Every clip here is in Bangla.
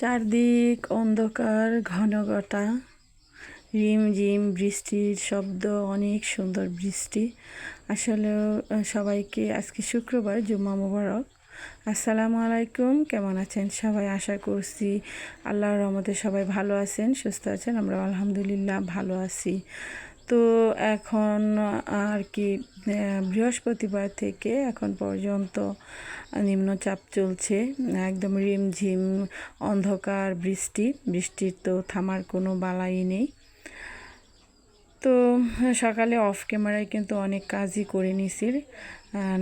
চারদিক অন্ধকার, ঘন ঘটা, রিম ঝিম বৃষ্টির শব্দ, অনেক সুন্দর বৃষ্টি। আসলে সবাইকে আজকে শুক্রবার, জুম্মা মুবারক। আসসালামু আলাইকুম, কেমন আছেন সবাই? আশা করছি আল্লাহর রহমতে সবাই ভালো আছেন, সুস্থ আছেন আমরা আলহামদুলিল্লাহ ভালো আছি। তো এখন আর কি বৃহস্পতিবার থেকে এখন পর্যন্ত নিম্নচাপ চলছে। একদম রিমঝিম অন্ধকার বৃষ্টি, বৃষ্টির তো থামার কোনো বালাই নেই। তো সকালে অফ ক্যামেরায় কিন্তু অনেক কাজই করে নিছি।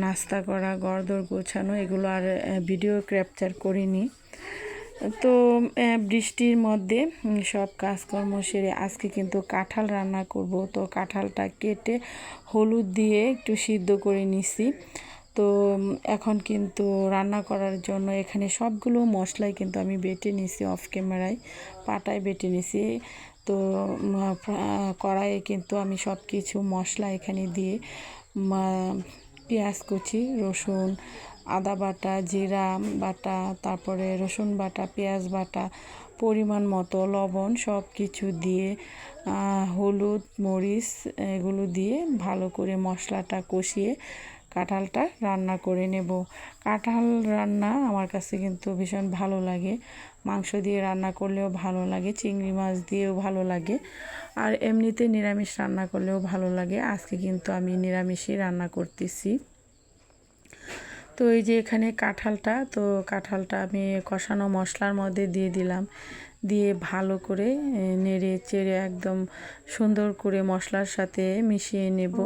নাস্তা করা গড়দর গোছানো, এগুলো আর ভিডিও ক্যাপচার করিনি। তো বৃষ্টির মধ্যে সব কাজকর্ম সেরে আজকে কিন্তু কাঁঠাল রান্না করব। তো কাঁঠালটা কেটে হলুদ দিয়ে একটু সিদ্ধ করে নিছি। তো এখন কিন্তু রান্না করার জন্য এখানে সবগুলো মশলাই কিন্তু আমি বেটে নিছি অফ ক্যামেরায়, পাটায় বেটে নিছি। তো কড়াইয়ে কিন্তু আমি সব কিছু মশলা এখানে দিয়ে পেঁয়াজ কুচি, রসুন আদা বাটা, জিরা বাটা, তারপরে রসুন বাটা, পেঁয়াজ বাটা, পরিমাণ মতো লবণ সব কিছু দিয়ে হলুদ, মরিচ এগুলো দিয়ে ভালো করে মশলাটা কষিয়ে কাঁঠালটা রান্না করে নেব। কাঁঠাল রান্না আমার কাছে কিন্তু ভীষণ ভালো লাগে। মাংস দিয়ে রান্না করলেও ভালো লাগে, চিংড়ি মাছ দিয়েও ভালো লাগে। আর এমনিতে নিরামিষ রান্না করলেও ভালো লাগে। আজকে কিন্তু আমি নিরামিষই রান্না করতেছি। তো এই যে এখানে কাঁঠালটা, তো কাঁঠালটা আমি কষানো মশলার মধ্যে দিয়ে দিলাম। দিয়ে ভালো করে নেড়ে চেড়ে একদম সুন্দর করে মশলার সাথে মিশিয়ে নেব।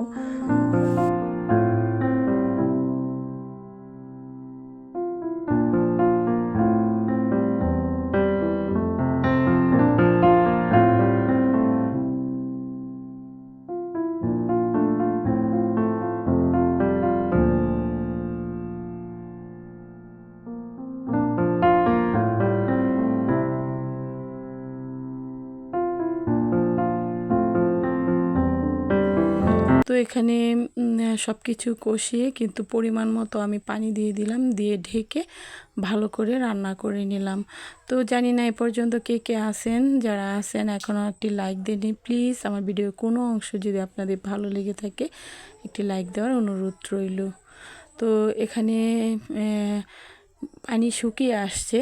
এখানে সব কিছু কষিয়ে কিন্তু পরিমাণ মতো আমি পানি দিয়ে দিলাম, দিয়ে ঢেকে ভালো করে রান্না করে নিলাম। তো জানি না এ পর্যন্ত কে কে আসেন যারা আসেন এখনও একটি লাইক দেনি প্লিজ আমার ভিডিওর কোনো অংশ যদি আপনাদের ভালো লেগে থাকে, একটি লাইক দেওয়ার অনুরোধ রইল। তো এখানে পানি শুকিয়ে আসছে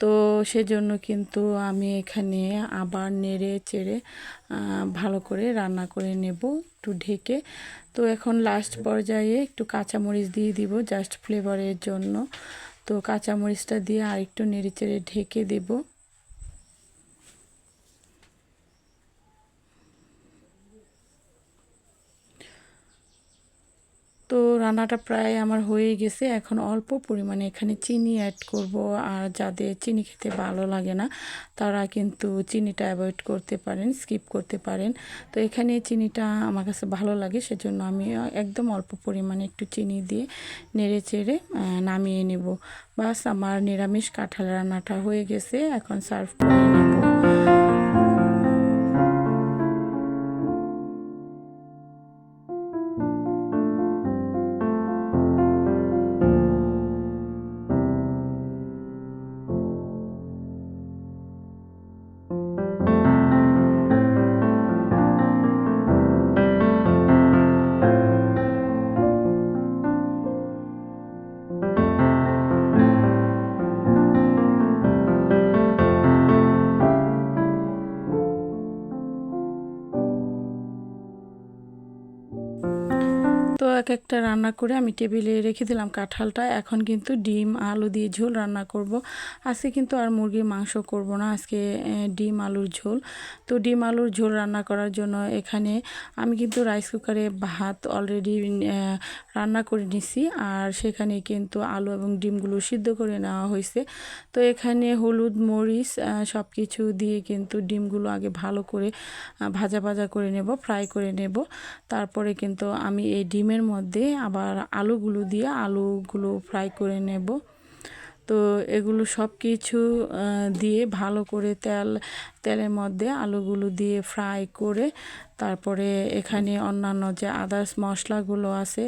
তো সেজন্য কিন্তু আমি এখানে আবার নেড়ে চেড়ে ভালো করে রান্না করে নেব একটু ঢেকে। তো এখন লাস্ট পর্যায়ে একটু কাঁচামরিচ দিয়ে দিব জাস্ট ফ্লেভারের জন্য। তো কাঁচামরিচটা দিয়ে আর একটু নেড়ে চেড়ে ঢেকে দেবো তো রান্নাটা প্রায় আমার হয়ে গেছে। এখন অল্প পরিমাণে এখানে চিনি অ্যাড করব। আর যাদের চিনি খেতে ভালো লাগে না, তারা কিন্তু চিনিটা অ্যাভয়েড করতে পারেন স্কিপ করতে পারেন। তো এখানে চিনিটা আমার কাছে ভালো লাগে, সেজন্য আমি একদম অল্প পরিমাণে একটু চিনি দিয়ে নেড়ে চেড়ে নামিয়ে নেব। বাস, আমার নিরামিষ কাঁঠাল রান্নাটা হয়ে গেছে। এখন সার্ভ করে নেব। একটা রান্না করে আমি টেবিলে রেখে দিলাম কাঁঠালটা। এখন কিন্তু ডিম, আলু দিয়ে ঝোল রান্না করব। আজকে কিন্তু আর মুরগির মাংস করব না, আজকে ডিম, আলুর ঝোল। তো ডিম, আলুর ঝোল রান্না করার জন্য এখানে আমি কিন্তু রাইস কুকারে ভাত অলরেডি রান্না করে নিছি। আর সেখানে কিন্তু আলু এবং ডিমগুলো সিদ্ধ করে নেওয়া হয়েছে। তো এখানে হলুদ, মরিচ সব কিছু দিয়ে কিন্তু ডিমগুলো আগে ভালো করে ভাজা ভাজা করে নেব, ফ্রাই করে নেব। তারপরে কিন্তু আমি এই ডিমের মধ্যে আবার আলুগুলো দিয়ে আলুগুলো ফ্রাই করে নেব তো এগুলো সব কিছু দিয়ে ভালো করে তেল, তেলের মধ্যে আলুগুলো দিয়ে ফ্রাই করে তারপরে এখানে অন্যান্য যে আদার্স মশলাগুলো আছে,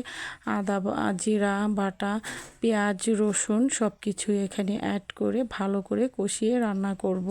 আদা, জিরা, বাটা, পেঁয়াজ, রসুন সব কিছু এখানে অ্যাড করে ভালো করে কষিয়ে রান্না করব।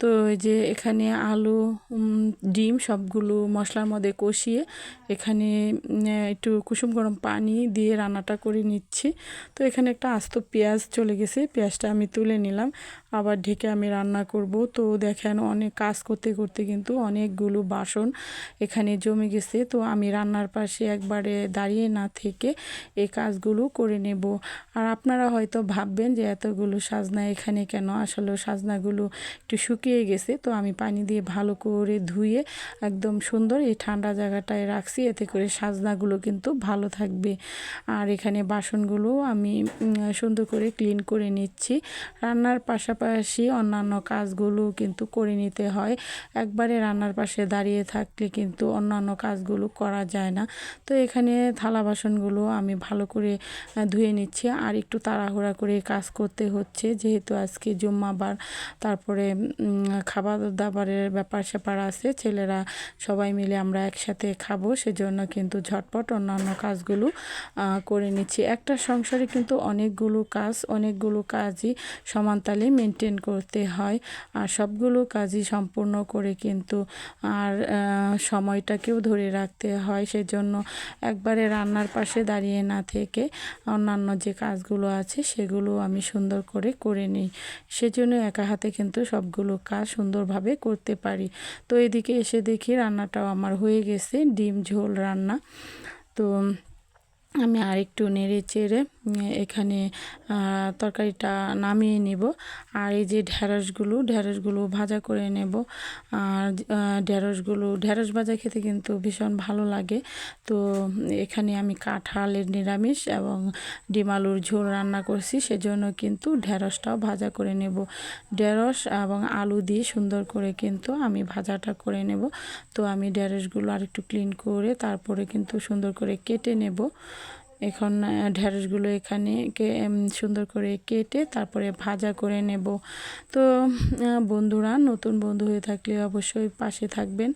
তো যে এখানে আলু ডিম সবগুলো মশলার মধ্যে কষিয়ে এখানে একটু কুসুম গরম পানি দিয়ে রান্নাটা করে নিচ্ছি। তো এখানে একটা আস্ত পেঁয়াজ চলে গেছে, পেঁয়াজটা আমি তুলে নিলাম। আবার ঢেকে আমি রান্না করব। তো দেখেন অনেক কাজ করতে করতে কিন্তু অনেকগুলো বাসন এখানে জমে গেছে। তো আমি রান্নার পাশে একবারে দাঁড়িয়ে না থেকে এই কাজগুলো করে নেব। আর আপনারা হয়তো ভাববেন যে এতগুলো সাজনা এখানে কেন? আসলে সাজনাগুলো একটু শুকিয়ে গেছে। তো আমি পানি দিয়ে ভালো করে ধুয়ে একদম সুন্দর এই ঠান্ডা জায়গাটায় রাখছি। এতে করে সাজনাগুলো কিন্তু ভালো থাকবে। আর এখানে বাসনগুলো আমি সুন্দর করে ক্লিন করে নিচ্ছি। রান্নার পাশাপাশি অন্যান্য কাজগুলো কিন্তু করে নিতে হয়। একবারে রান্নার পাশে দাঁড়িয়ে থাকলে কিন্তু অন্যান্য কাজগুলো করা যায় না। তো এখানে থালা বাসনগুলো আমি ভালো করে ধুয়ে নিচ্ছি। আর একটু তাড়াহুড়া করে কাজ করতে হচ্ছে। যেহেতু আজকে জুম্মাবার, তারপরে খাবার দাবারের ব্যাপার স্যাপার আছে, ছেলেরা সবাই মিলে আমরা একসাথে খাব, সেজন্য কিন্তু ঝটপট অন্যান্য কাজগুলো করে নিচ্ছি। একটা সংসারে কিন্তু অনেকগুলো কাজ, অনেকগুলো কাজই সমানতালে মেনটেন করতে হয়। আর সবগুলো কাজই সম্পূর্ণ করে কিন্তু আর সময়টাকেও ধরে রাখতে হয়। সেজন্য একবারে রান্নার পাশে দাঁড়িয়ে না থেকে অন্যান্য যে কাজগুলো আছে সেগুলো আমি সুন্দর করে করে নিই। সেজন্য একা হাতে কিন্তু সবগুলো কাজ সুন্দরভাবে করতে পারি। তো এদিকে এসে দেখি রান্নাটাও আমার হয়ে গেছে, ডিম ঝোল রান্না। তো আমি আরেকটু নেড়ে চেড়ে এখানে তরকারিটা নামিয়ে নিব। আর এই যে ঢ্যাঁড়সগুলো ঢ্যাঁড়সগুলো ভাজা করে নেব। আর ঢ্যাঁড়সগুলো ঢ্যাঁড়স ভাজা খেতে কিন্তু ভীষণ ভালো লাগে। তো এখানে আমি কাঁঠালের নিরামিষ এবং ডিম আলুর ঝোল রান্না করছি, সেজন্য কিন্তু ঢ্যাঁড়সটাও ভাজা করে নেব। ঢ্যাঁড়স এবং আলু দিয়ে সুন্দর করে কিন্তু আমি ভাজাটা করে নেব। তো আমি ঢ্যাঁড়সগুলো আর একটু ক্লিন করে তারপরে কিন্তু সুন্দর করে কেটে নেব। এখন ঢ্যাঁড়সগুলো এখানে সুন্দর করে কেটে তারপরে ভাজা করে নেব। তো বন্ধুরা, নতুন বন্ধু হয়ে থাকলে অবশ্যই পাশে থাকবেন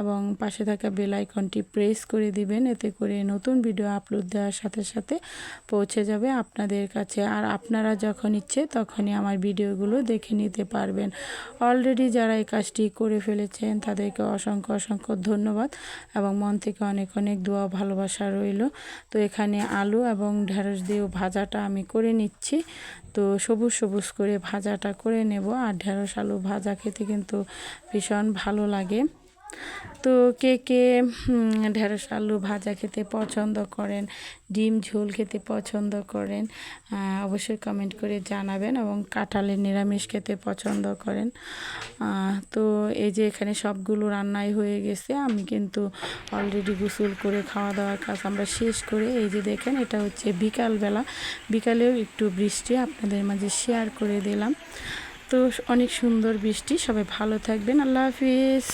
এবং পাশে থাকা বেল আইকনটি প্রেস করে দিবেন। এতে করে নতুন ভিডিও আপলোড দেওয়ার সাথে সাথে পৌঁছে যাবে আপনাদের কাছে। আর আপনারা যখন ইচ্ছে তখনই আমার ভিডিওগুলো দেখে নিতে পারবেন। অলরেডি যারা এই কাজটি করে ফেলেছেন, তাদেরকে অসংখ্য অসংখ্য ধন্যবাদ এবং মন থেকে অনেক অনেক দোয়া ভালোবাসা রইল। তো এখানে আলু এবং ঢেঁড়স দিয়েও ভাজাটা আমি করে নিচ্ছি। তো সবুজ সবুজ করে ভাজাটা করে নেব। আর ঢেঁড়স আলু ভাজা খেতে কিন্তু ভীষণ ভালো লাগে। তো কে কে ঢেঁড়স, আলু ভাজা খেতে পছন্দ করেন, ডিম, ঝোল খেতে পছন্দ করেন অবশ্যই কমেন্ট করে জানাবেন এবং কাঁঠালের নিরামিষ খেতে পছন্দ করেন। তো এই যে এখানে সবগুলো রান্নাই হয়ে গেছে, আমি কিন্তু অলরেডি গোসল করে খাওয়া দাওয়ার কাজ আমরা শেষ করে এই যে দেখেন এটা হচ্ছে বিকালবেলা। বিকালেও একটু বৃষ্টি আপনাদের মাঝে শেয়ার করে দিলাম। তো অনেক সুন্দর বৃষ্টি, সবাই ভালো থাকবেন, আল্লাহ হাফিজ।